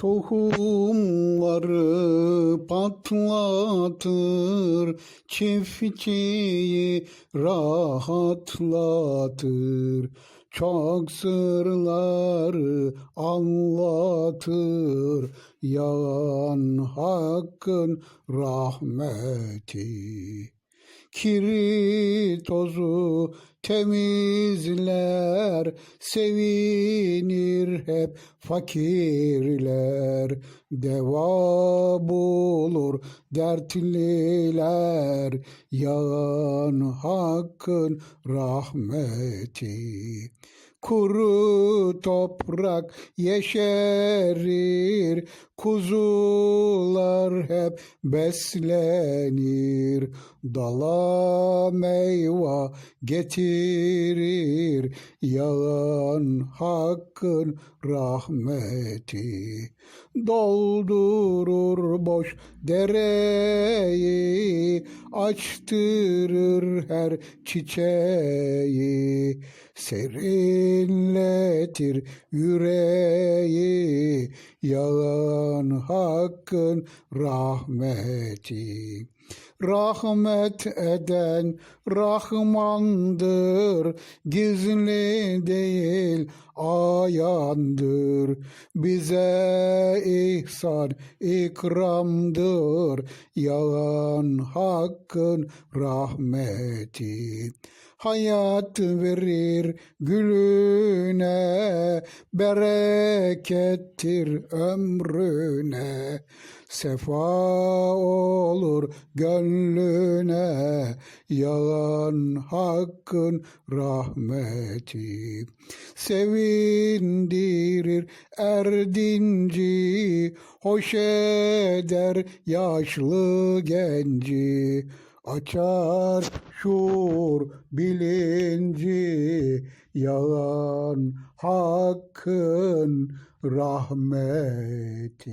Tohumları patlatır, çiftçiyi rahatlatır. Çok sırları anlatır, yağan hakkın rahmeti. Kiri tozu temizler, sevinir hep fakirler. Deva bulur dertliler, yağan hakkın rahmeti. Kuru toprak yeşerir, kuzular hep beslenir. Dala meyve getirir, yağan hakkın rahmeti. Doldurur boş dereyi, açtırır her çiçeği. Serinletir yüreği, yağan hakkın rahmeti. Rahmet eden Rahmandır, gizli değil ayandır. Bize ihsan ikramdır, yağan hakkın rahmeti. Hayat verir gülüne, berekettir ömrüne. Sefa olur gönlüne, yağan hakkın rahmeti. Sevindirir erdinci, hoş eder yaşlı genci. Açar şuur bilinci, yağan hakkın rahmeti.